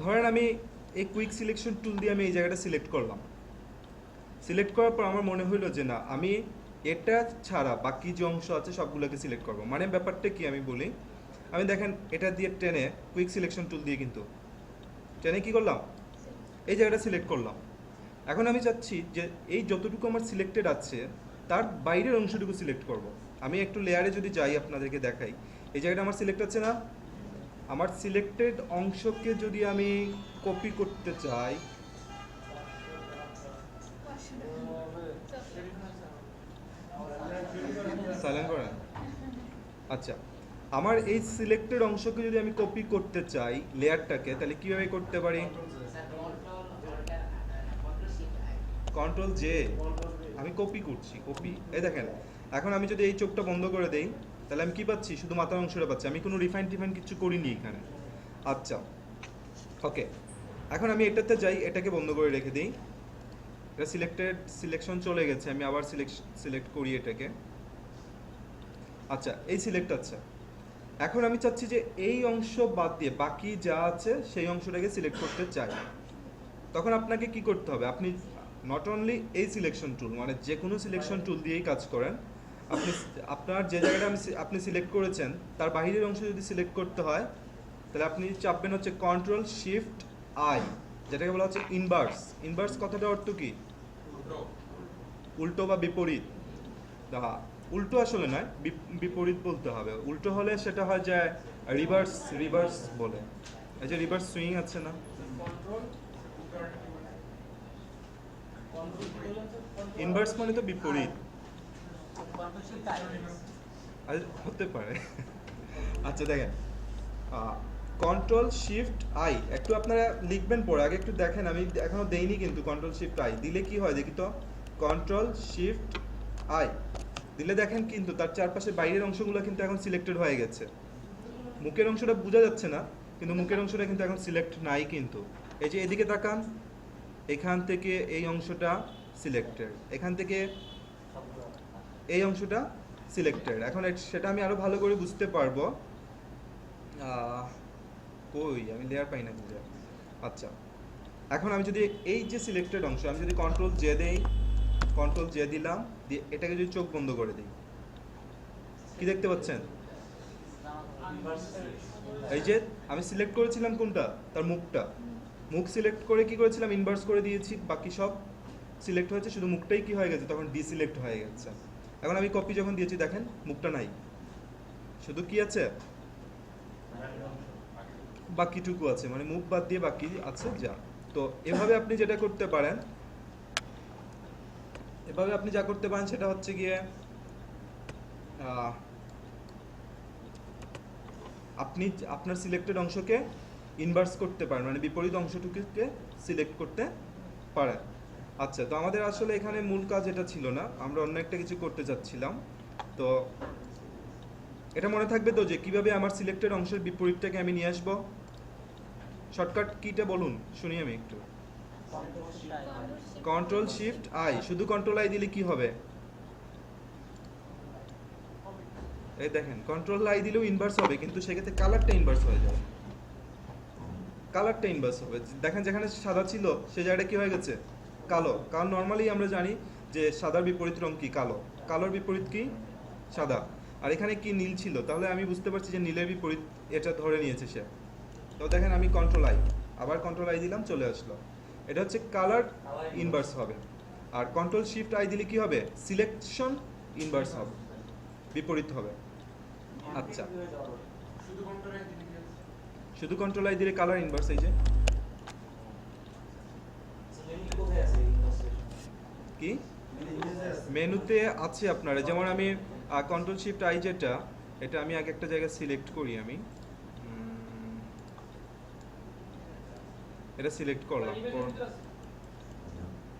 ধরেন আমি এই কুইক সিলেকশন টুল দিয়ে আমি এই জায়গাটা সিলেক্ট করলাম। সিলেক্ট করার পর আমার মনে হইল যে না, আমি এটা ছাড়া বাকি যে অংশ আছে সবগুলোকে সিলেক্ট করব। মানে ব্যাপারটা কি আমি বলি? আমি দেখেন, এটা দিয়ে টেনে কুইক সিলেকশন টুল দিয়ে কিন্তু টেনে কি করলাম? এই জায়গাটা সিলেক্ট করলাম। এখন আমি চাচ্ছি যে এই যতটুকু আমার সিলেক্টেড আছে, তার বাইরের অংশটুকু সিলেক্ট করব। আমি একটু লেয়ারে যদি যাই আপনাদেরকে দেখাই, এই জায়গাটা আমার সিলেক্ট আছে না? আমার সিলেক্টেড অংশকে যদি আমি কপি করতে চাই আচ্ছা আমার এই সিলেক্টেড অংশকে যদি আমি কপি করতে চাই লেয়ারটাকে, তাহলে কীভাবে করতে পারি? কন্ট্রোল জে আমি কপি করছি কপি এই দেখেন, এখন আমি যদি এই চোখটা বন্ধ করে দেই তাহলে আমি কি পাচ্ছি? শুধু মাথার অংশটা পাচ্ছি। আমি কোনো রিফাইন টিফাইন কিছু করিনি এখানে। আচ্ছা। ওকে এখন আমি এটাতে যাই, এটাকে বন্ধ করে রেখে দিই। এটা সিলেক্টেড সিলেকশন চলে গেছে। আমি আবার সিলেক্ট সিলেক্ট করি এটাকে। আচ্ছা এই সিলেক্ট আচ্ছা এখন আমি চাচ্ছি যে এই অংশ বাদ দিয়ে বাকি যা আছে, সেই অংশটাকে সিলেক্ট করতে চাই। তখন আপনাকে কি করতে হবে? আপনি নট অনলি এই সিলেকশন টুল মানে যে কোনো সিলেকশন টুল দিয়েই কাজ করেন আপনি আপনার যে জায়গাটা আমি আপনি সিলেক্ট করেছেন তার বাইরের অংশ যদি সিলেক্ট করতে হয় তাহলে আপনি চাপবেন হচ্ছে কন্ট্রোল শিফট আই যেটাকে বলা হচ্ছে ইনভার্স ইনভার্স কথাটা অর্থ কি উল্টো বা বিপরীত হ্যাঁ উল্টো আসলে নয় বিপ- বিপরীত বলতে হবে উল্টো হলে সেটা হয় যে রিভার্স রিভার্স বলে এই যে রিভার্স সুইং আছে না ইনভার্স মানে তো বিপরীত হতে পারে। আচ্ছা দেখেন কন্ট্রোল শিফট আই একটু আপনারা লিখবেন পরে, আগে একটু দেখেন, আমি এখনও দেইনি কিন্তু কন্ট্রোল শিফট আই দিলে কি হয় দেখি তো? কন্ট্রোল শিফট আই দিলে দেখেন কিন্তু তার চারপাশে বাইরের অংশগুলো কিন্তু এখন সিলেক্টেড হয়ে গেছে। মুখের অংশটা বোঝা যাচ্ছে না, কিন্তু মুখের অংশটা কিন্তু এখন সিলেক্ট নাই কিন্তু। এই যে এদিকে তাকান, এখান থেকে এই অংশটা সিলেক্টেড এখান থেকে এই অংশটা সিলেক্টেড এখন সেটা আমি আরও ভালো করে বুঝতে পারব। কই? আমি লেয়ার পাই না খুঁজে আচ্ছা। এখন আমি যদি এই যে সিলেক্টেড অংশ, আমি যদি কন্ট্রোল জে দেই কন্ট্রোল জে দিলাম, দিয়ে এটাকে যদি চোখ বন্ধ করে দিই। কি দেখতে পাচ্ছেন? এই যে আমি সিলেক্ট করেছিলাম কোনটা? তার মুখটা। মুখ সিলেক্ট করে কি করেছিলাম? ইনভার্স করে দিয়েছি, বাকি সব সিলেক্ট হয়েছে, শুধু মুখটাই কি হয়ে গেছে? তখন ডিসিলেক্ট হয়ে গেছে। এখন আমি কপি যখন দিয়েছি, দেখেন, মুখটা নাই। শুধু কি আছে? বাকিটুকু আছে মানে মুখ বাদ দিয়ে বাকি আছে যা। তো এভাবে আপনি যেটা করতে পারেন, এভাবে আপনি যা করতে পারেন সেটা হচ্ছে গিয়ে আপনি আপনার সিলেক্টেড অংশকে ইনভার্স করতে পারেন মানে বিপরীত অংশটুকুকে সিলেক্ট করতে পারেন। আচ্ছা তো আমাদের আসলে এখানে মূল কাজ এটা ছিল না। আমরা অন্য একটা কিছু করতে চাচ্ছিলাম তো এটা মনে থাকবে তো যে কীভাবে আমার সিলেক্টেড অংশের বিপরীতটাকে আমি নিয়ে আসব? শর্টকাট কিটা বলুন, শুনি আমি একটু। কন্ট্রোল শিফট আই শুধু কন্ট্রোল আই দিলে কি হবে? এই দেখেন কন্ট্রোল আই দিলেও ইনভার্স হবে, কিন্তু সেক্ষেত্রে কালারটা ইনভার্স হয়ে যাবে। কালারটা ইনভার্স হবে। দেখেন যেখানে সাদা ছিল, সে জায়গাটা কি হয়ে গেছে? কালো। কারণ নর্মালি আমরা জানি যে সাদার বিপরীত রং কি? কালো। কালোর বিপরীত কি? সাদা। আর এখানে কি নীল ছিল? তাহলে আমি বুঝতে পারছি যে নীলের বিপরীত এটা ধরে নিয়েছে সে। তো দেখেন আমি কন্ট্রোল আই আবার কন্ট্রোল আই দিলাম, চলে আসলো। এটা হচ্ছে কালার ইনভার্স হবে। আর কন্ট্রোল শিফট আই দিলে কি হবে? সিলেকশন ইনভার্স হবে। বিপরীত হবে। আচ্ছা। শুধু কন্ট্রোল আই দিলে কালার ইনভার্স এই যে। কি? মেনুতে আছে আপনার। যেমন আমি কন্ট্রোল শিফট আই যেটা, এটা আমি আগে একটা জায়গায় সিলেক্ট করি আমি। এটা সিলেক্ট করলাম। কর-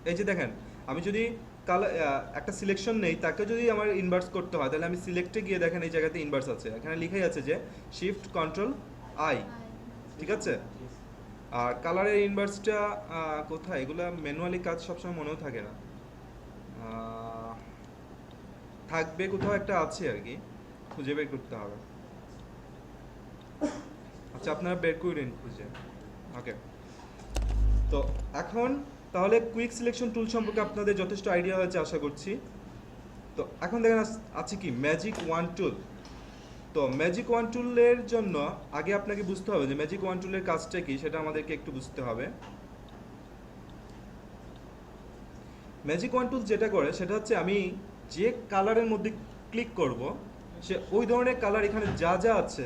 এই যে দেখেন, আমি যদি কালার একটা সিলেকশন নেই, তাকে যদি আমার ইনভার্স করতে হয়, তাহলে আমি সিলেক্টে গিয়ে দেখেন এই জায়গাতে ইনভার্স আছে। এখানে লিখাই আছে যে শিফট কন্ট্রোল আই ঠিক আছে? আর কালারের ইনভার্সটা কোথায়? এগুলো ম্যানুয়ালি কাজ সবসময় মনেও থাকে না। থাকবে কোথাও একটা আছে আর কি, খুঁজে বের করতে হবে। আচ্ছা আপনারা বের করেন খুঁজে। ওকে। তো এখন তাহলে কুইক সিলেকশন টুল সম্পর্কে আপনাদের যথেষ্ট আইডিয়া হয়েছে, আশা করছি। তো এখন দেখেন আছে কি? ম্যাজিক ওয়ান টুল তো ম্যাজিক ওয়ান টুলের জন্য আগে আপনাকে বুঝতে হবে যে ম্যাজিক ওয়ান টুলের কাজটা কি, সেটা আমাদেরকে একটু বুঝতে হবে। ম্যাজিক ওয়ান টুল যেটা করে, সেটা হচ্ছে আমি যে কালারের মধ্যে ক্লিক করব, সে ওই ধরনের কালার এখানে যা যা আছে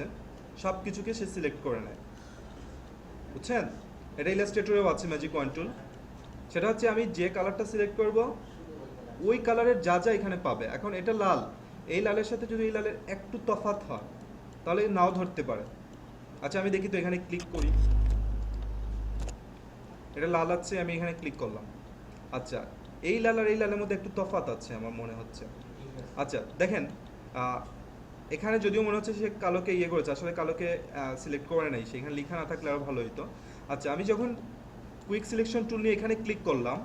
সব কিছুকে সে সিলেক্ট করে নেয়। বুঝছেন? এটা ইলাস্ট্রেটরেও আছে ম্যাজিক ওয়ান টুল সেটা হচ্ছে আমি যে কালারটা সিলেক্ট করব, ওই কালারের যা যা এখানে পাবে। এখন এটা লাল। এই লালের সাথে যদি এই লালের একটু তফাৎ হয়, তাহলে নাও ধরতে পারে। আচ্ছা আমি দেখি তো এখানে ক্লিক করি। এটা লাল আছে, আমি এখানে ক্লিক করলাম। আচ্ছা এই লাল আর এই লালের মধ্যে একটু তফাত আছে আমার মনে হচ্ছে। আচ্ছা দেখেন এখানে যদিও মনে হচ্ছে সে কালোকে ইয়ে করেছে, আসলে কালোকে সিলেক্ট করে নাই সেখানে লেখা না থাকলে আরও ভালো হতো আচ্ছা আমি যখন কুইক সিলেকশন টুল নিয়ে এখানে ক্লিক করলাম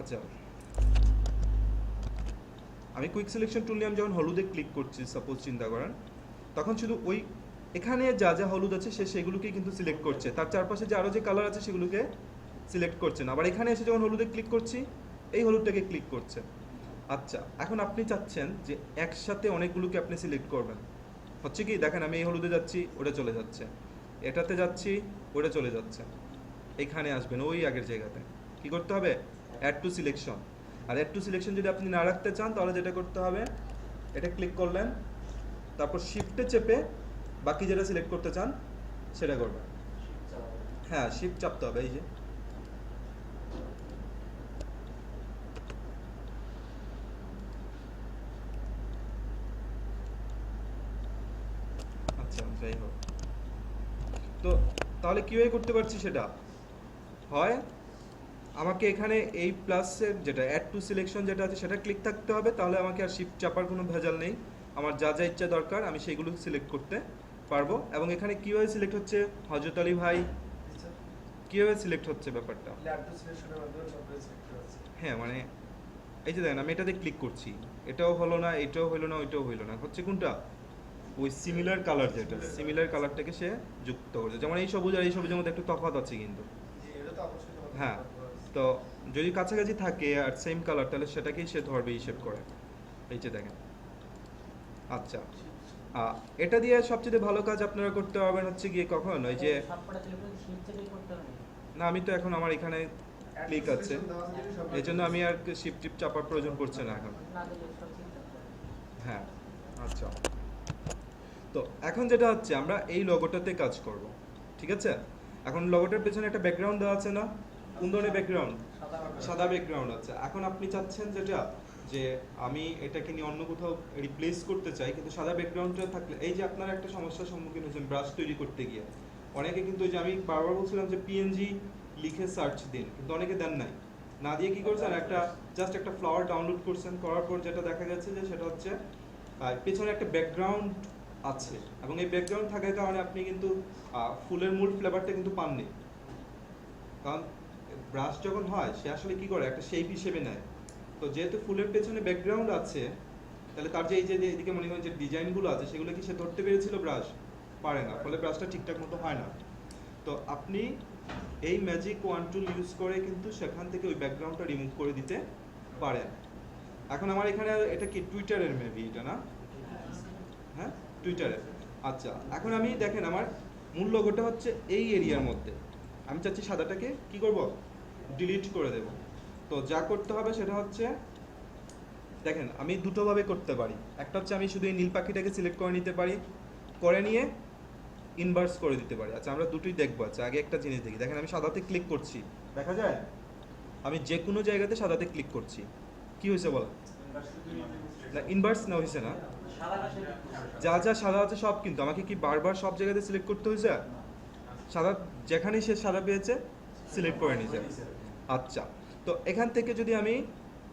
আচ্ছা আমি কুইক সিলেকশন টুল নিয়ে আমি যখন হলুদে ক্লিক করছি সাপোজ চিন্তা করেন, তখন শুধু ওই এখানে যা যা হলুদ আছে সে সেগুলোকে কিন্তু সিলেক্ট করছে। তার চারপাশে যে আরও যে কালার আছে সেগুলোকে সিলেক্ট করছে না। আবার এখানে এসে যখন হলুদে ক্লিক করছি, এই হলুদটাকে ক্লিক করছে। আচ্ছা এখন আপনি চাচ্ছেন যে একসাথে অনেকগুলোকে আপনি সিলেক্ট করবেন। হচ্ছে কি? দেখেন আমি এই হলুদে যাচ্ছি, ওটা চলে যাচ্ছে। এটাতে যাচ্ছি, ওটা চলে যাচ্ছে। এখানে আসবেন, ওই আগের জায়গাতে। কি করতে হবে? অ্যাড টু সিলেকশন আর অ্যাড টু সিলেকশন যদি আপনি না রাখতে চান, তাহলে যেটা করতে হবে, এটা ক্লিক করলেন। তারপর শিফটে চেপে বাকি যেটা সিলেক্ট করতে চান, সেটা করবেন। হ্যাঁ শিফট চাপতে হবে, এই যে। আচ্ছা যাই হোক। তো, তাহলে কীভাবে করতে পারছি সেটা? হয় আমাকে এখানে এই প্লাসের যেটা অ্যাড টু সিলেকশন যেটা আছে, সেটা ক্লিক থাকতে হবে, তাহলে আমাকে আর শিফট চাপার কোনো ভেজাল নেই। আমার যা যা ইচ্ছা দরকার, আমি সেইগুলো সিলেক্ট করতে পারব এবং এখানে কীভাবে সিলেক্ট হচ্ছে? হজরত আলী ভাই কীভাবে সিলেক্ট হচ্ছে ব্যাপারটা? হ্যাঁ মানে এই যে দেখেন আমি এটাতে ক্লিক করছি। এটাও হলো না এটাও হলো না ওইটাও হলো না। হচ্ছে কোনটা? ওই সিমিলার কালার যেটা সিমিলার কালারটাকে সে যুক্ত করছে। যেমন এই সবুজ আর এই সবুজের মধ্যে একটু তফাৎ আছে কিন্তু। হ্যাঁ তো যদি কাছাকাছি থাকে আর সেম কালার তাহলে সেটাকেই সে ধরবে হিসেব করে। এই যে দেখেন। আচ্ছা। এটা দিয়ে সবচেয়ে ভালো কাজ আপনারা করতে পারবেন হচ্ছে গিয়ে কখন? ওই যে না, আমি তো এখন আমার এখানে ক্লিক আছে। এই জন্য আমি আর শিফট টিপ চাপার প্রয়োজন পড়ছে না এখন। হ্যাঁ আচ্ছা। তো এখন যেটা হচ্ছে, আমরা এই লোগোটাতে কাজ করব, ঠিক আছে? এখন লোগোটার পেছনে একটা ব্যাকগ্রাউন্ড দেওয়া আছে না? কোন ধরনের ব্যাকগ্রাউন্ড সাদা ব্যাকগ্রাউন্ড আছে। এখন আপনি চাচ্ছেন যেটা যে আমি এটাকে নিয়ে অন্য কোথাও রিপ্লেস করতে চাই, কিন্তু সাদা ব্যাকগ্রাউন্ডটা থাকলে, এই যে আপনার একটা সমস্যার সম্মুখীন হয়েছেন ব্রাশ তৈরি করতে গিয়ে। অনেকে কিন্তু যে আমি বারবার বলছিলাম যে পিএনজি লিখে সার্চ দিন, কিন্তু অনেকে দেন নাই। না দিয়ে কি করছেন? একটা জাস্ট একটা ফ্লাওয়ার ডাউনলোড করছেন, করার পর যেটা দেখা যাচ্ছে যে সেটা হচ্ছে পেছনে একটা ব্যাকগ্রাউন্ড আছে। এবং এই ব্যাকগ্রাউন্ড থাকার কারণে আপনি কিন্তু ফুলের মূল ফ্লেভারটা কিন্তু পাননি। কারণ ব্রাশ যখন হয়, সে আসলে কি করে? একটা শেপ হিসেবে নেয়। তো যেহেতু ফুলের পেছনে ব্যাকগ্রাউন্ড আছে, তাহলে তার যে এই যে এদিকে মনে করেন যে ডিজাইনগুলো আছে, সেগুলো কি সে ধরতে পেরেছিল ব্রাশ পারে না, ফলে ব্রাশটা ঠিকঠাক মতো হয় না। তো আপনি এই ম্যাজিক ওয়ান টুল ইউজ করে কিন্তু সেখান থেকে ওই ব্যাকগ্রাউন্ডটা রিমুভ করে দিতে পারেন। এখন আমার এখানে এটা কি টুইটারের মেবি এটা না? হ্যাঁ টুইটারে আচ্ছা এখন আমি দেখেন আমার মূল লোগোটা হচ্ছে এই এরিয়ার মধ্যে। আমি চাচ্ছি সাদাটাকে কি করব? ডিলিট করে দেব। তো যা করতে হবে সেটা হচ্ছে, দেখেন আমি দুটোভাবে করতে পারি। একটা হচ্ছে আমি শুধু এই নীল পাখিটাকে সিলেক্ট করে নিতে পারি, করে নিয়ে ইনভার্স করে দিতে পারি। আচ্ছা আমরা দুটোই দেখব। আচ্ছা আগে একটা জিনিস দেখি। দেখেন আমি সাদাতে ক্লিক করছি। দেখা যায়? আমি যে কোনো জায়গাতে সাদাতে ক্লিক করছি। কি হয়েছে বলো? না ইনভার্স না, হয়েছে না। যা যা সাদা আছে সব কিন্তু। আমাকে কি বারবার সব জায়গাতে সিলেক্ট করতে হয়েছে? সাদা যেখানেই সে সাদা পেয়েছে সিলেক্ট করে নিয়েছে। আচ্ছা তো এখান থেকে যদি আমি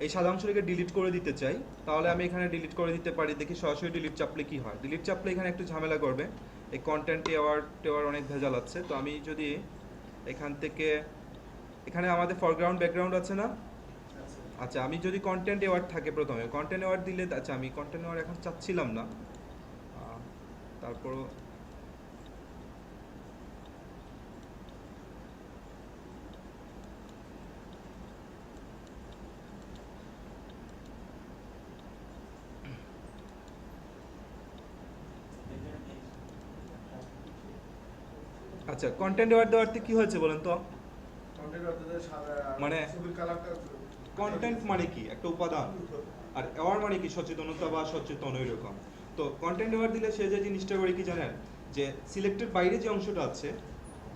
এই সাদা অংশটাকে ডিলিট করে দিতে চাই, তাহলে আমি এখানে ডিলিট করে দিতে পারি, দেখি সরাসরি ডিলিট চাপলে কি হয়। ডিলিট চাপলে এখানে একটু ঝামেলা করবে। এই কন্টেন্ট টেওয়ার টেওয়ার অনেক ভেজাল আছে। তো আমি যদি এখান থেকে, এখানে আমাদের ফরগ্রাউন্ড ব্যাকগ্রাউন্ড আছে না? আচ্ছা আমি যদি কন্টেন্ট অ্যাওয়ার্ড থাকে প্রথমে কন্টেন্ট অ্যাওয়ার্ড দিলে আচ্ছা আমি কন্টেন্ট অ্যাওয়ার্ড এখন চাচ্ছিলাম না। তারপরও আচ্ছা কন্টেন্ট অ্যাওয়ার্ড দেওয়ারতে কি হয়েছে বলেন তো? মানে কন্টেন্ট মানে কি? একটা উপাদান। আর অ্যাওয়ার্ড মানে কি? সচেতনতা বা সচেতন ওই রকম তো কন্টেন্ট অ্যাওয়ার্ড দিলে সে যে জিনিসটা করে কি জানেন? যে সিলেক্টেড বাইরে যে অংশটা আছে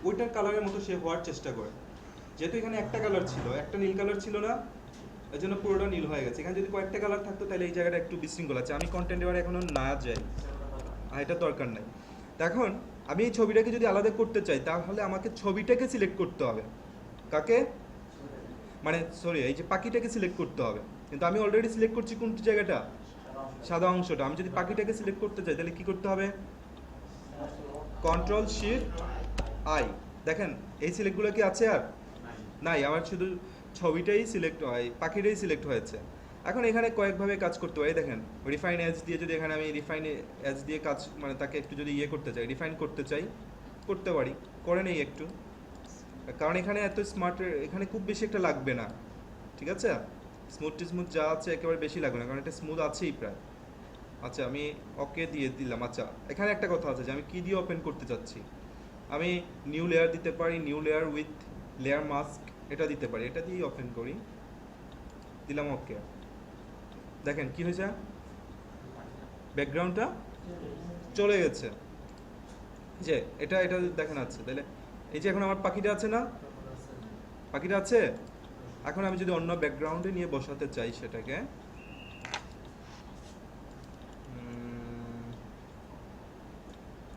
ওইটার কালারের মতো সে হওয়ার চেষ্টা করে। যেহেতু এখানে একটা কালার ছিল একটা নীল কালার ছিল না এই জন্য পুরোটা নীল হয়ে গেছে। এখানে যদি কয়েকটা কালার থাকতো তাহলে এই জায়গাটা একটু বিশৃঙ্খল আছে। আমি কন্টেন্ট এবার এখনও না যাই। আর এটা দরকার নাই। এখন আমি এই ছবিটাকে যদি আলাদা করতে চাই, তাহলে আমাকে ছবিটাকে সিলেক্ট করতে হবে। কাকে? মানে সরি এই যে পাখিটাকে সিলেক্ট করতে হবে। কিন্তু আমি অলরেডি সিলেক্ট করছি কোন জায়গাটা? সাদা অংশটা। আমি যদি পাখিটাকে সিলেক্ট করতে চাই, তাহলে কি করতে হবে? কন্ট্রোল শিফট আই দেখেন, এই সিলেক্টগুলো কি আছে আর? নাই, আমার শুধু ছবিটাই সিলেক্ট হয়, পাখিটাই সিলেক্ট হয়েছে। এখন এখানে কয়েকভাবে কাজ করতে পারি। দেখেন রিফাইন এজ দিয়ে যদি এখানে আমি রিফাইন এজ দিয়ে কাজ মানে তাকে একটু যদি ইয়ে করতে চাই রিফাইন করতে চাই, করতে পারি। করে নেই একটু। কারণ এখানে এত স্মার্ট এখানে খুব বেশি একটা লাগবে না। ঠিক আছে? স্মুথ টু স্মুথ যা আছে একেবারে বেশি লাগবে না, কারণ এটা স্মুথ আছেই প্রায়। আচ্ছা আমি ওকে দিয়ে দিলাম। আচ্ছা এখানে একটা কথা আছে যে আমি কী দিয়ে ওপেন করতে চাচ্ছি? আমি নিউ লেয়ার দিতে পারি new layer with layer mask এটা দিতে পারি। এটা দিয়েই ওপেন করি। দিলাম ওকে দেখেন, কি হয়েছে? ব্যাকগ্রাউন্ডটা চলে গেছে। যে, এটা এটা দেখেন আছে তাহলে এই যে, এখন আমার পাখিটা আছে না? পাখিটা আছে? এখন আমি যদি অন্য ব্যাকগ্রাউন্ডে নিয়ে বসাতে চাই সেটাকে।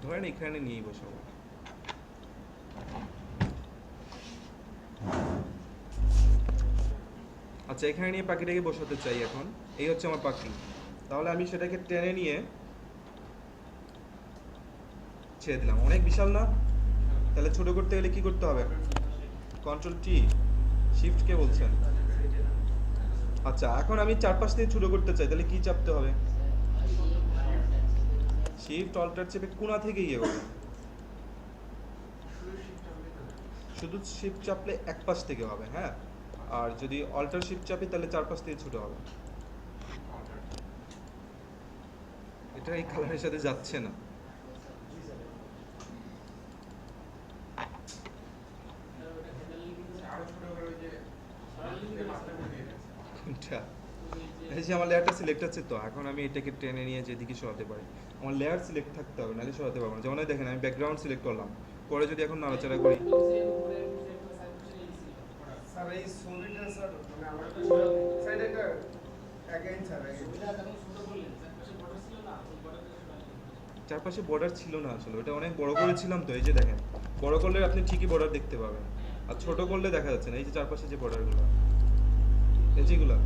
ধরেন এখানে নিয়েই বসাবো। আচ্ছা এখানে নিয়ে পাখিটাকে বসাতে চাই এখন। এই হচ্ছে আমার পাখি। তাহলে আমি সেটাকে টেনে নিয়ে ছেড়ে দিলাম। অনেক বিশাল না? তাহলে ছোট করতে গেলে কি করতে হবে? কন্ট্রোল টি শিফট কে বলছেন। আচ্ছা এখন আমি চারপাশ দিয়ে ছোট করতে চাই, তাহলে কি চাপতে হবে? শিফট অল্টার চেপে কোনা থেকে ইয়ে হবে শুধু শিফট চাপলে এক পাশ থেকে হবে হ্যাঁ? আর যদি অল্টার শিফট চাপি, তাহলে চার পাশ থেকে ছোট হবে। এটা এই কালারের সাথে যাচ্ছে না। এই যে আমার লেয়ারটা সিলেক্ট আছে তো, এখন আমি এটাকে টেনে নিয়ে যেদিকে সরাতে পারি। আমার লেয়ার সিলেক্ট থাকতে হবে, নাহলে সরাতে পারব না। যেমন দেখেন, আমি ব্যাকগ্রাউন্ড সিলেক্ট করলাম। করে যদি এখন নাড়াচাড়া করি মানে চারপাশে বর্ডার ছিল না আসলে, ওটা অনেক বড় করেছিলাম তো, এই যে দেখেন। বড় করলে আপনি ঠিকই বর্ডার দেখতে পাবেন। আর ছোট করলে দেখা যাচ্ছে না, এই যে চারপাশে যে বর্ডারগুলো এই যেগুলো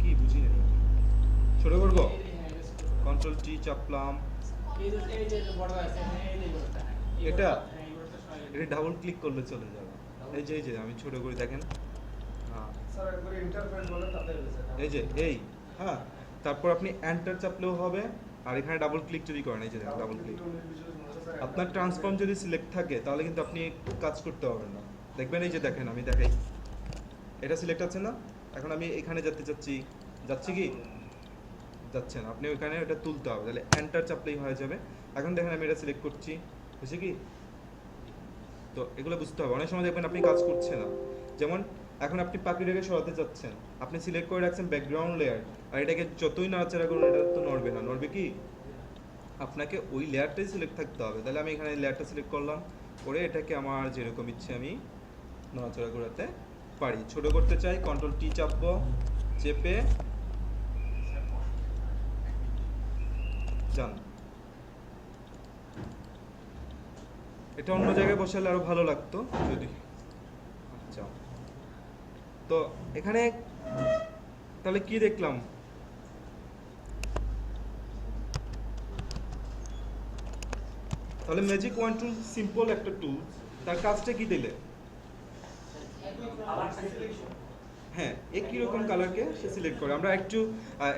কি বুঝি না ছোট করব? কন্ট্রোল টি চাপলাম। এটা? এটা ডাবল ক্লিক করলে চলে যাবে। এই যে এই যে আমি ছোট করে দেখেন। হ্যাঁ। এই যে এই হ্যাঁ। তারপর আপনি এন্টার চাপলেও হবে আর এখানে ডাবল ক্লিক যদি করেন এই যে ডাবল ক্লিক আপনার ট্রান্সফর্ম যদি সিলেক্ট থাকে তাহলে কিন্তু আপনি কাজ করতে পারবেন না। দেখবেন এই যে দেখেন আমি দেখাই। এটা সিলেক্ট আছে না? এখন আমি এখানে যেতে চাচ্ছি যাচ্ছি কি? যাচ্ছে না আপনি ওখানে ওটা তুলতে হবে, তাহলে এন্টার চাপলেই হয়ে যাবে। এখন দেখেন আমি এটা সিলেক্ট করছি, হয়েছে কি? তো এগুলো বুঝতে হবে, অনেক সময় দেখবেন আপনি কাজ করছে না। যেমন এখন আপনি পাখিটাকে সরাতে চাচ্ছেন আপনি সিলেক্ট করে রাখছেন ব্যাকগ্রাউন্ড লেয়ার আর এটাকে যতই নাড়াচাড়া করুন, এটা তো নড়বে না, নড়বে কি? আপনাকে ওই লেয়ারটাই সিলেক্ট থাকতে হবে, তাহলে আমি এখানে লেয়ারটা সিলেক্ট করলাম, করে এটাকে আমার যেরকম ইচ্ছে আমি নড়াচড়া করাতে পারি। ছোট করতে চাই কন্ট্রোল টি চাপবো, চেপে যান। এটা অন্য জায়গায় বসালে আরও ভালো লাগতো। যদি। আচ্ছা। তো এখানে তাহলে কি দেখলাম? তাহলে ম্যাজিক ওয়ান টুল সিম্পল একটা টুল তার কাজটা কি দিলে? হ্যাঁ একই রকম কালারকে সে সিলেক্ট করে? আমরা একটু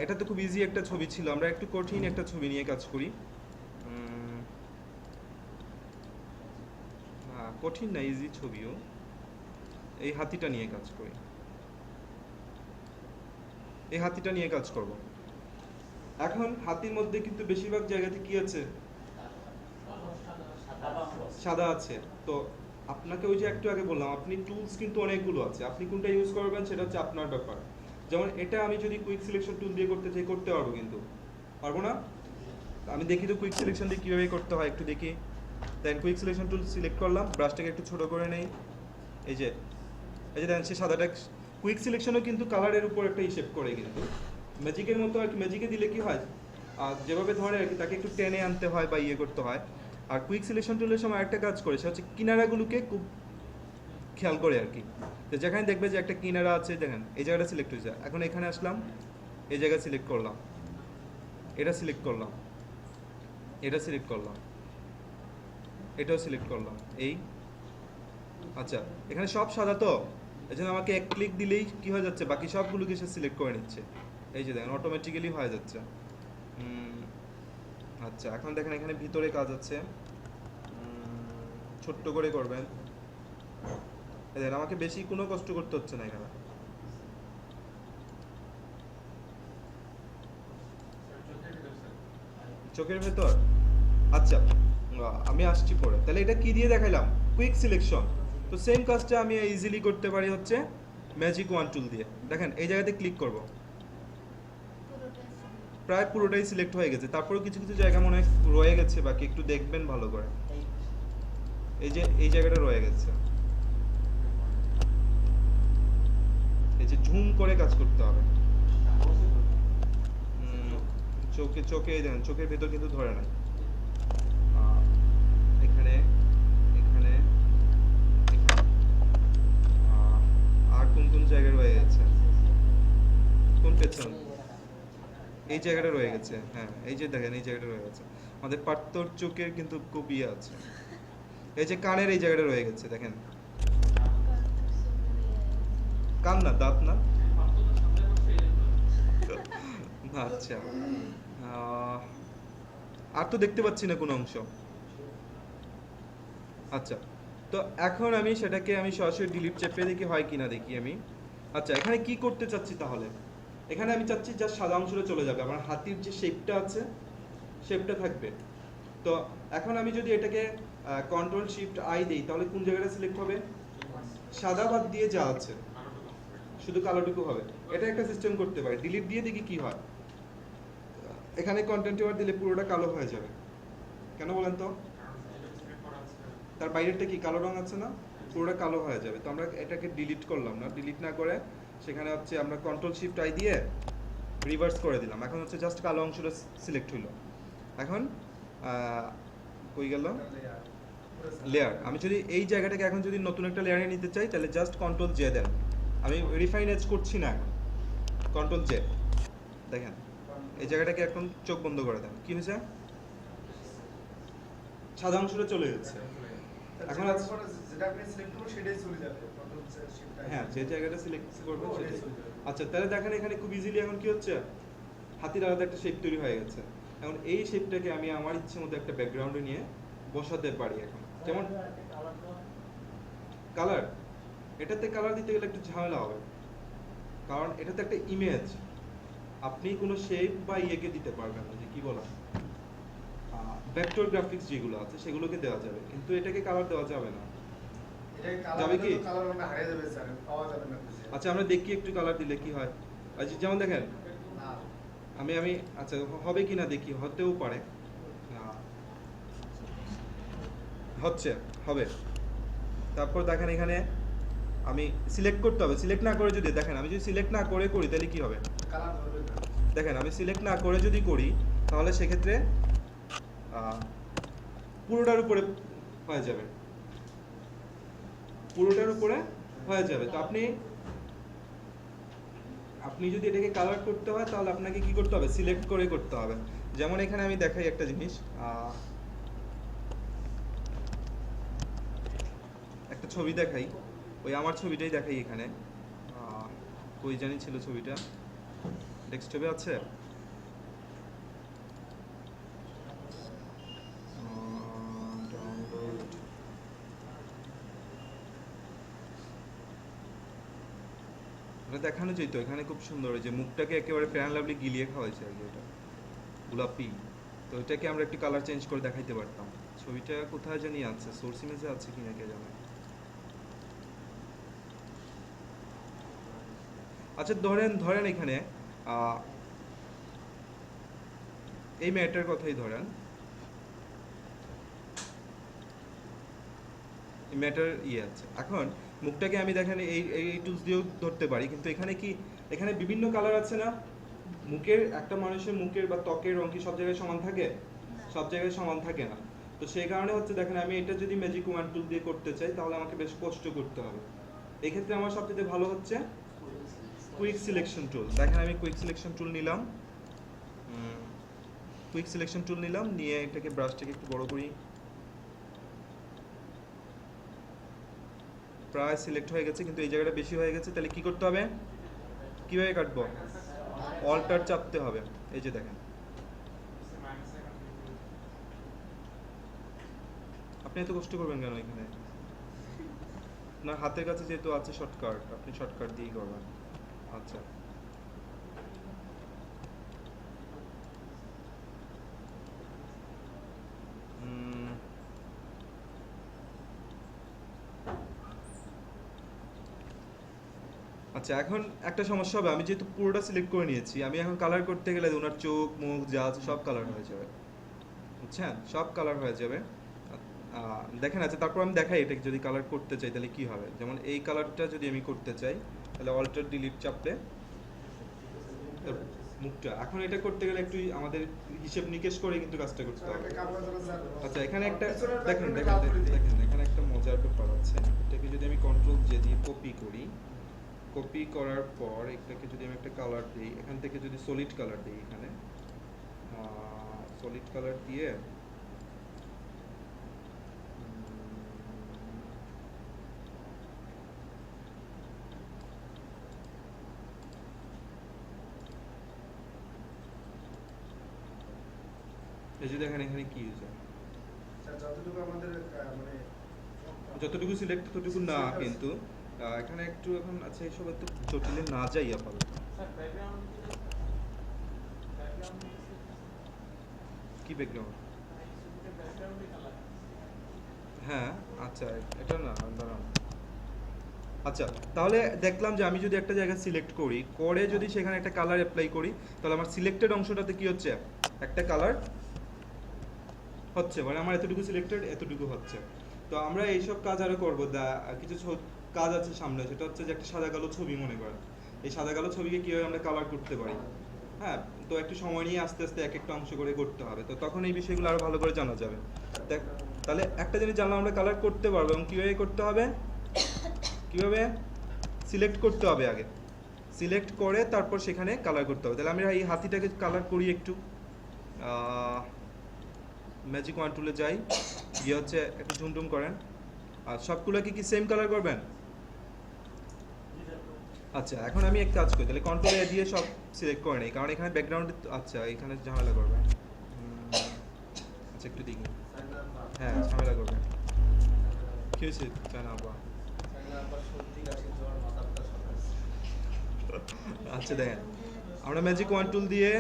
এটা তো খুব ইজি একটা ছবি ছিল, আমরা একটু কঠিন একটা ছবি নিয়ে কাজ করি। কঠিন না ইজি ছবিও। এই হাতিটা নিয়ে কাজ করি। এই হাতিটা নিয়ে কাজ করব। এখন হাতির মধ্যে কিন্তু বেশিরভাগ জায়গাতে কি আছে? সাদা আছে। তো আপনাকে ওই যে একটু আগে বললাম, আপনি টুলস কিন্তু অনেকগুলো আছে। আপনি কোনটা ইউজ করবেন সেটা হচ্ছে আপনার ব্যাপার। যেমন এটা আমি যদি কুইক সিলেকশন টুল দিয়ে করতে চাই, করতে পারব কিন্তু। পারব না? আমি দেখি তো কুইক সিলেকশন দিয়ে কীভাবে করতে হয়, একটু দেখি। Then quick selection tool select করলাম ব্রাশটাকে একটু ছোট করে নেই। এই যে এই যে দেখেন সে সাদাটা কুইক সিলেকশনও কিন্তু কালারের উপর একটা হিসেব করে কিন্তু। ম্যাজিকের মতো আর কি ম্যাজিকে দিলে কি হয়? আর যেভাবে ধরে আর কি, তাকে একটু টেনে আনতে হয় বা ইয়ে করতে হয়। আর কুইক সিলেকশন টুলের সময় একটা কাজ করে, সেটা হচ্ছে কিনারাগুলোকে খুব খেয়াল করে আর কি। তো যেখানে দেখবে যে একটা কিনারা আছে, দেখেন, এই জায়গাটা সিলেক্ট হয়েছে। এখন এখানে আসলাম, এই জায়গা সিলেক্ট করলাম, এটা সিলেক্ট করলাম, এটা সিলেক্ট করলাম, এটাও সিলেক্ট করলাম, এই। আচ্ছা এখানে সব সাদা তো? এই জন্য আমাকে এক ক্লিক দিলেই কি হয়ে যাচ্ছে? বাকি সবগুলোকে সে সিলেক্ট করে নিচ্ছে। এই যে দেখেন অটোমেটিক্যালি হয়ে যাচ্ছে। আচ্ছা এখন দেখেন এখানে ভিতরে কাজ আছে ছোট্ট করে করবেন। দেখেন, আমাকে বেশি কোনো কষ্ট করতে হচ্ছে না এখানে। চোখের ভেতর? আচ্ছা আমি আসছি পরে। তাহলে এটা কি দিয়ে দেখাইলাম? কুইক সিলেকশন তো সেম কাজটা আমি ইজিলি করতে পারি হচ্ছে ম্যাজিক ওয়ান টুল দিয়ে। দেখেন, এই জায়গাতে ক্লিক করব। প্রায় পুরোটাই সিলেক্ট হয়ে গেছে। তারপরেও কিছু কিছু জায়গা মনে হয় রয়ে গেছে, বাকি একটু দেখবেন ভালো করে। এই যে, এই জায়গাটা রয়ে গেছে। এই যে ঝুম করে কাজ করতে হবে। চোখে চোখে এই দেখেন, চোখের ভেতর কিন্তু ধরে এখানে এখানে এখানে। আর কোন কোন জায়গায় রয়ে গেছে? কোন পেছন? এই জায়গাটা রয়ে গেছে হ্যাঁ এই যে দেখেন, এই জায়গাটা রয়ে গেছে। আমাদের পাত্তর চোখের কিন্তু খুব আছে। এই যে কানের এই জায়গাটা রয়ে গেছে, দেখেন। কান না, দাঁত না? আচ্ছা। আর তো দেখতে পাচ্ছি না কোনো অংশ। আচ্ছা তো এখন আমি সেটাকে আমি সরাসরি ডিলিট চেপে দেখি হয় কিনা দেখি আমি। আচ্ছা এখানে কি করতে চাচ্ছি তাহলে? এখানে আমি চাচ্ছি যা সাদা অংশটা চলে যাবে, আমার হাতির যে শেপটা আছে শেপটা থাকবে। তো এখন আমি যদি এটাকে কন্ট্রোল শিফট আই দেই, তাহলে কোন জায়গাটা সিলেক্ট হবে? সাদা বাদ দিয়ে যা আছে, শুধু কালোটুকু হবে। এটা একটা সিস্টেম করতে পারে। ডিলিট দিয়ে দেখি কি হয়। এখানে কন্টেন্ট এবার দিলে পুরোটা কালো হয়ে যাবে। কেন বলেন তো? তার বাইরেরটা কি, কালো রং আছে না? পুরোটা কালো হয়ে যাবে। তো আমরা এটাকে ডিলিট করলাম না। ডিলিট না করে সেখানে হচ্ছে আমরা কন্ট্রোল শিফট আই দিয়ে রিভার্স করে দিলাম। এখন হচ্ছে জাস্ট কালো অংশটা সিলেক্ট হইল। এখন কই গেল? লেয়ার আমি যদি এই জায়গাটাকে এখন যদি নতুন একটা লেয়ারে নিতে চাই, তাহলে জাস্ট কন্ট্রোল জে দেন। আমি রিফাইন এজ করছি না এখন। কন্ট্রোল জে দেখেন, এই জায়গাটাকে এখন চোখ বন্ধ করে দেন। কি হয়েছে? সাদা অংশটা চলে যাচ্ছে। এখন যেটা আপনি সিলেক্ট করবেন সেটাই চলে যাবে কন্ট্রোল হ্যাঁ যে জায়গাটা সিলেক্ট করবেন সেটাই চলে যাবে। আচ্ছা তাহলে দেখেন এখানে খুব ইজিলি এখন কি হচ্ছে? হাতির আলাদা একটা শেপ তৈরি হয়ে গেছে। এখন এই শেপটাকে আমি আমার ইচ্ছে মতো একটা ব্যাকগ্রাউন্ডে নিয়ে বসাতে পারি এখন। যেমন কালার এটাতে কালার দিতে গেলে একটু ঝামেলা হবে। কারণ এটাতে একটা ইমেজ আপনি কোনো শেপ বা ইয়েকে দিতে পারবেন না যে কি বলা? ভেক্টর গ্রাফিক্স যেগুলো আছে সেগুলোকে দেওয়া যাবে। কিন্তু এটাকে কালার দেওয়া যাবে না। যাবে কালার কি? কি কালার রংটা হারিয়ে যাবে স্যার পাওয়া যাবে না খুঁজে। আচ্ছা আমরা দেখি একটু কালার দিলে কি হয়। আচ্ছা যেমন দেখেন। আমি আমি আচ্ছা হবে কি না দেখি হতেও পারে। হচ্ছে হবে। তারপর দেখেন এখানে আমি সিলেক্ট করতে হবে। সিলেক্ট না করে যদি দেখেন আমি যদি সিলেক্ট না করে করি তাহলে কি হবে? কালার ধরবে না। দেখেন আমি সিলেক্ট না করে যদি করি তাহলে সেক্ষেত্রে পুরোটার উপরে হয়ে যাবে। পুরোটার উপরে হয়ে যাবে। তো আপনি আপনি যদি এটাকে কালার করতে হয়, তাহলে আপনাকে কি করতে হবে? সিলেক্ট করে করতে হবে। যেমন এখানে আমি দেখাই একটা জিনিস। একটা ছবি দেখাই। ওই আমার ছবিটাই দেখাই এখানে। কই জানি ছিল ছবিটা? ডেস্কটপে আছে ডাউনলোড এটা দেখানো যেত এখানে খুব সুন্দর যে মুখটাকে একেবারে ফ্যান লাভলি গিলিয়ে খাওয়াইছে আর কি ওটা। গোলাপি। তো এটাকে আমরা একটু কালার চেঞ্জ করে দেখাইতে পারতাম। ছবিটা কোথায় জানি আছে? সোর্স ইমেজে আছে কিনা কে জানে? আচ্ছা ধরেন ধরেন এখানে এই মেয়েটার কথাই ধরেন। ম্যাটার ইয়ে আছে। এখন মুখটাকে আমি দেখেন এই এই টুলস দিয়েও ধরতে পারি কিন্তু এখানে কি এখানে বিভিন্ন কালার আছে না? মুখের একটা মানুষের মুখের বা ত্বকের রং কি সব জায়গায় সমান থাকে? সব জায়গায় সমান থাকে না। তো সেই কারণে হচ্ছে দেখেন আমি এটা যদি ম্যাজিক ওয়ান টুল দিয়ে করতে চাই তাহলে আমাকে বেশ কষ্ট করতে হবে। এক্ষেত্রে আমার সবচেয়ে ভালো হচ্ছে কুইক সিলেকশন টুল দেখেন আমি কুইক সিলেকশন টুল নিলাম। কুইক সিলেকশন টুল নিলাম নিয়ে এটাকে ব্রাশটাকে একটু বড় করি। প্রায় সিলেক্ট হয়ে গেছে, কিন্তু এই জায়গাটা বেশি হয়ে গেছে, তাহলে কি করতে হবে? কীভাবে কাটবো? অল্টার চাপতে হবে, এই যে দেখেন। আপনি এত কষ্ট করবেন কেন এখানে? আপনার হাতের কাছে যেহেতু আছে শর্টকাট আপনি শর্টকাট দিয়েই করবেন। আচ্ছা। আচ্ছা এখন একটা সমস্যা হবে। আমি যেহেতু পুরোটা সিলেক্ট করে নিয়েছি, আমি এখন কালার করতে গেলে ওনার চোখ, মুখ, যা আছে সব কালার হয়ে যাবে। বুঝছেন? সব কালার হয়ে যাবে। দেখেন আচ্ছা তারপর আমি দেখাই এটা যদি কালার করতে চাই, তাহলে কি হবে? যেমন এই কালারটা যদি আমি করতে চাই, তাহলে অল্টার ডিলিট চাপলে তার মুখটা। এখন এটা করতে গেলে একটু আমাদের হিসেব নিকেশ করে কিন্তু কাজটা করতে হবে। আচ্ছা এখানে একটা, দেখেন দেখেন। দেখেন এখানে একটা মজার ব্যাপার আছে। এটাকে যদি আমি কন্ট্রোল জে দিয়ে কপি করি কপি করার পর এটাকে যদি আমি একটা কালার দিই এখান থেকে যদি সলিড কালার দিই এখানে সলিড কালার দিয়ে এই যে দেখেন এখানে কি হয়েছে? যতটুকু আমাদের মানে যতটুকু সিলেক্ট ততটুকু না কিন্তু। এখানে একটু এখন আচ্ছা এইসব একটু জটিলে না যাই আপাতত। কি ব্যাকগ্রাউন্ড হ্যাঁ আচ্ছা এটা না দাঁড়ান আচ্ছা তাহলে দেখলাম যে আমি যদি একটা জায়গা সিলেক্ট করি করে যদি সেখানে একটা কালার অ্যাপ্লাই করি তাহলে আমার সিলেক্টেড অংশটাতে কি হচ্ছে? একটা কালার হচ্ছে মানে আমার এতটুকু সিলেক্টেড এতটুকু হচ্ছে। তো আমরা এইসব কাজ আরও করব দা- কিছু কাজ আছে সামনে, সেটা হচ্ছে যে একটা সাদা কালো ছবি মনে করেন এই সাদা কালো ছবিকে কীভাবে আমরা কালার করতে পারি? হ্যাঁ তো একটু সময় নিয়ে আস্তে আস্তে এক একটা অংশ করে করতে হবে। তো তখন এই বিষয়গুলো আরও ভালো করে জানা যাবে। দেখ, তাহলে একটা জিনিস জানলাম আমরা কালার করতে পারব এবং কীভাবে করতে হবে? কীভাবে? সিলেক্ট করতে হবে আগে। সিলেক্ট করে তারপর সেখানে কালার করতে হবে। তাহলে আমি এই হাতিটাকে কালার করি একটু। ম্যাজিক ওয়ান টুলে যাই। গিয়ে হচ্ছে একটু ঝুমঝুম করেন। আর সবগুলোকে কি সেম কালার করবেন? আচ্ছা এখন আমি এক কাজ করি, তাহলে কন্ট্রোল এ দিয়ে সব সিলেক্ট করে নিই, কারণ এখানে ব্যাকগ্রাউন্ড আচ্ছা এখানে ঝামেলা করবে। আচ্ছা একটু দেখি। হ্যাঁ ঝামেলা করবে। কি হয়েছে, জানা আবার আচ্ছা দেখেন, আমরা ম্যাজিক ওয়ান টুল দিয়ে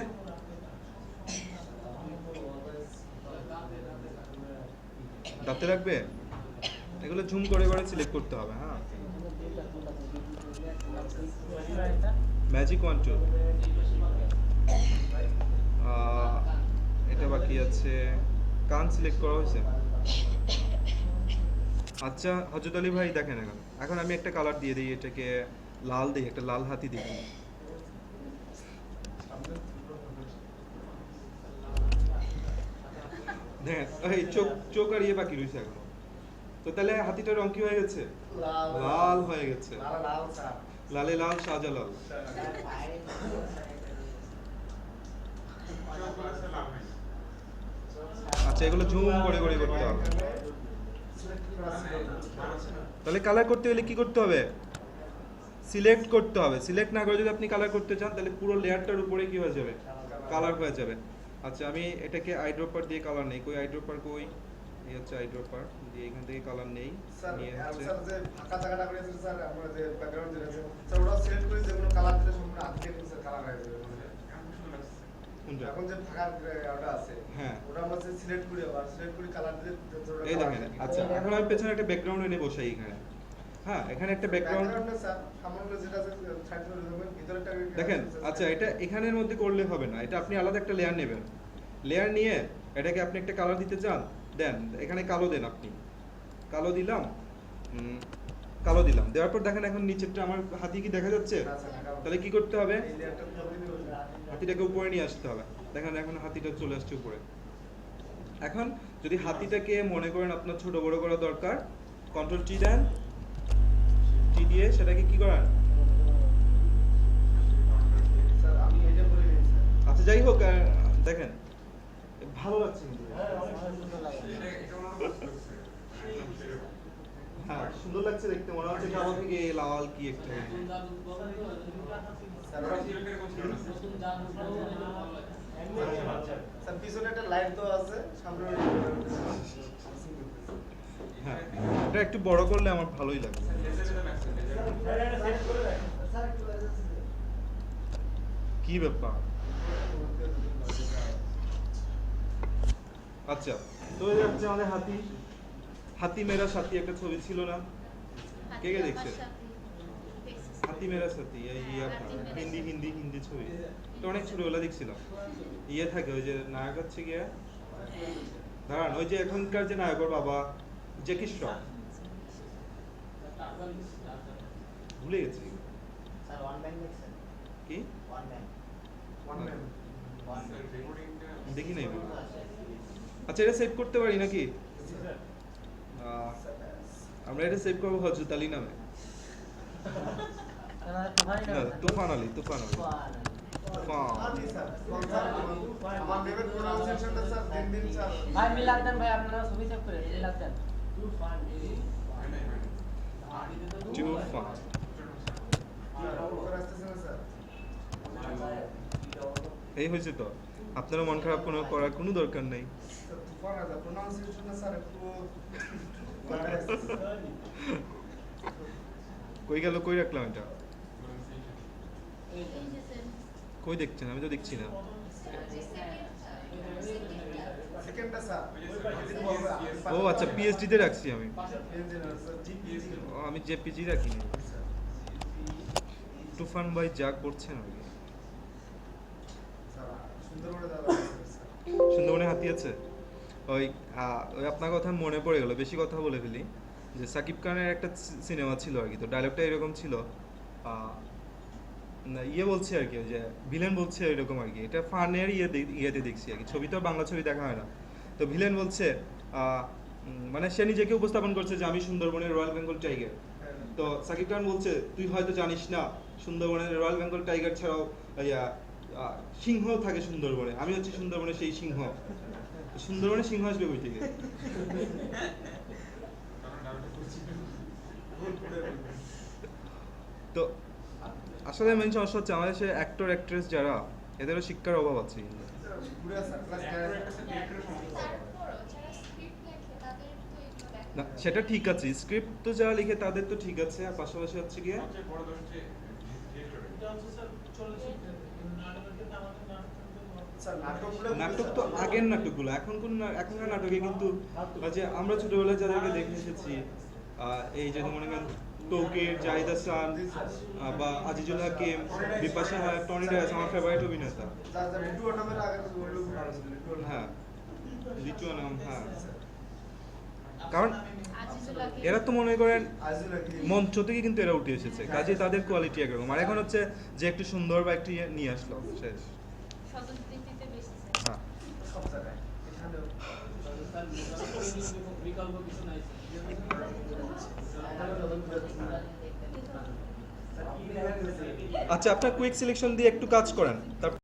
দাঁতে রাখবে? এগুলো ঝুম করে করে সিলেক্ট করতে হবে হ্যাঁ? ম্যাজিক ওয়ান টুল এটা বাকি আছে। কান সিলেক্ট করা হয়েছে? আচ্ছা হজরত আলী ভাই দেখেন এখন। এখন আমি একটা কালার দিয়ে দিই এটাকে লাল দিই একটা লাল হাতি দিই। এই চোখ চোখ আর ইয়ে বাকি রয়েছে এখন। তো তাহলে হাতিটার রং কি হয়ে গেছে? লাল। হয়ে গেছে। লাল লালে লাল শাহজালাল। আচ্ছা এগুলো ঝুম করে করে করতে হবে। তাহলে কালার করতে গেলে কি করতে হবে? সিলেক্ট করতে হবে। সিলেক্ট না করে যদি আপনি কালার করতে চান, তাহলে পুরো লেয়ারটার উপরে কি হয়ে যাবে? কালার হয়ে যাবে। আচ্ছা আমি এটাকে আইড্রপার দিয়ে কালার নেই। কই আইড্রপার কই? এই হচ্ছে আইড্রপার দিয়ে এখান থেকে কালার নেই নিয়ে হচ্ছে স্যার যে ফাঁকা জায়গাটা করেছে স্যার আমরা যে ব্যাকগ্রাউন্ড যেটা আছে স্যার ওটা সিলেক্ট করে যেগুলো কালার দিলে সম্পূর্ণ আজকে কিন্তু স্যার কালার হয়ে যাবে। এখন যে ফাঁকা ওটা আছে হ্যাঁ। ওটা আমরা সিলেক্ট করি আবার সিলেক্ট করে কালার দিলে এই দেখেন আচ্ছা এখন আমি পেছনে একটা ব্যাকগ্রাউন্ড এনে বসাই এখানে। হ্যাঁ এখানে একটা ব্যাকগ্রাউন্ড দেখেন আচ্ছা এটা এখানের মধ্যে করলে হবে না এটা আপনি আলাদা একটা লেয়ার নেবেন। লেয়ার নিয়ে এটাকে আপনি একটা কালার দিতে চান দেন এখানে কালো দেন আপনি। কালো দিলাম কালো দিলাম। দেওয়ার পর দেখেন এখন নিচেরটা আমার হাতি কি দেখা যাচ্ছে? তাহলে কি করতে হবে। হাতিটাকে উপরে নিয়ে আসতে হবে। দেখেন এখন হাতিটা চলে আসছে উপরে। এখন যদি হাতিটাকে মনে করেন আপনার ছোট বড় করা দরকার কন্ট্রোল টি দেন। টি দিয়ে সেটাকে কি করেন আচ্ছা যাই হোক দেখেন। ভালো লাগছে কিন্তু। হ্যাঁ সুন্দর লাগছে। দেখতে মনে হচ্ছে কালো থেকে লাল কি একটা? স্যার পিছনে একটা লাইট দেওয়া আছে সামনে হ্যাঁ এটা একটু বড় করলে আমার ভালোই লাগবে কি ব্যাপার? আচ্ছা। তো এই হচ্ছে আমাদের হাতি। হাতি মেরা সাথী একটা ছবি ছিল না? কে কে দেখছে? হাতি মেরা সাথী এই ইয়ে হিন্দি হিন্দি হিন্দি ছবি। তো অনেক ছোটবেলা দেখছিলাম। ইয়ে থাকে ওই যে নায়ক হচ্ছে গিয়ে। দাঁড়ান ওই যে এখনকার যে নায়ক ওর বাবা জ্যাকি শ্রফ। ভুলে গেছি। স্যার ওয়ান ব্যাংক কি? One bank one man one দেখি নাই। আচ্ছা এটা সেভ করতে পারি নাকি? আমরা এটা সেভ করব হজরত আলী নামে। তুফান আলী তুফান আলী। ভাই এই হয়েছে তো। আপনারা মন খারাপ কোনো করার কোনো দরকার নেই। তুফান আছে প্রোনাউন্সিয়েশনটা স্যার একটু কই গেল কই রাখলাম এটা কই দেখছেন আমি তো দেখছি না ও আচ্ছা পিএইচডি তে রাখছি আমি আমি জেপিজি রাখিনি তুফান ভাই যা করছেন করে সুন্দরবনে হাতি আছে ওই ওই আপনার কথা মনে পড়ে গেল, বেশি কথা বলে ফেলি। যে সাকিব খানের একটা সিনেমা ছিল আর কি, তো ডায়লগটা এরকম ছিল। ইয়ে বলছে আর কি যে ভিলেন বলছে এরকম আর কি, এটা ফানের ইয়ে ইয়েতে দেখছি আর কি, ছবি তো বাংলা ছবি দেখা হয় না। তো ভিলেন বলছে মানে সে নিজেকে উপস্থাপন করছে যে আমি সুন্দরবনের রয়্যাল বেঙ্গল টাইগার তো সাকিব খান বলছে, তুই হয়তো জানিস না, সুন্দরবনের রয়্যাল বেঙ্গল টাইগার ছাড়াও সিংহ থাকে সুন্দরবনে, আমি হচ্ছে সুন্দরবনের সেই সিংহ। সুন্দরবনে সিংহ আসবে বই থেকে? তো, আসলে মেন সমস্যা হচ্ছে আমাদের সে অ্যাক্টর অ্যাক্ট্রেস যারা, এদেরও শিক্ষার অভাব আছে না, সেটা ঠিক আছে। স্ক্রিপ্ট তো যারা লিখে তাদের তো ঠিক আছে, আর পাশাপাশি হচ্ছে গিয়ে নাটক তো আগের নাটকগুলো এখন কোন না- এখনকার নাটকে কিন্তু যে আমরা ছোটবেলায় যাদেরকে দেখে এসেছি এই যে মনে করেন তৌকির জাহিদ হাসান বা আজিজুল হাকিম বিপাশা হায় টনি রাজ আমার ফেভারিট অভিনেতা। লিটু হ্যাঁ লিচু নাম হ্যাঁ। কারণ এরা তো মনে করেন মঞ্চ থেকে কিন্তু এরা উঠে এসেছে কাজে তাদের কোয়ালিটি একরকম। আর এখন হচ্ছে যে একটু সুন্দর বা একটু ইয়ে নিয়ে আসলো শেষ হ্যাঁ সব জায়গায় এখানেও বিকল্প কিছু নাই আচ্ছা আপনার কুইক সিলেকশন দিয়ে একটু কাজ করেন। তারপর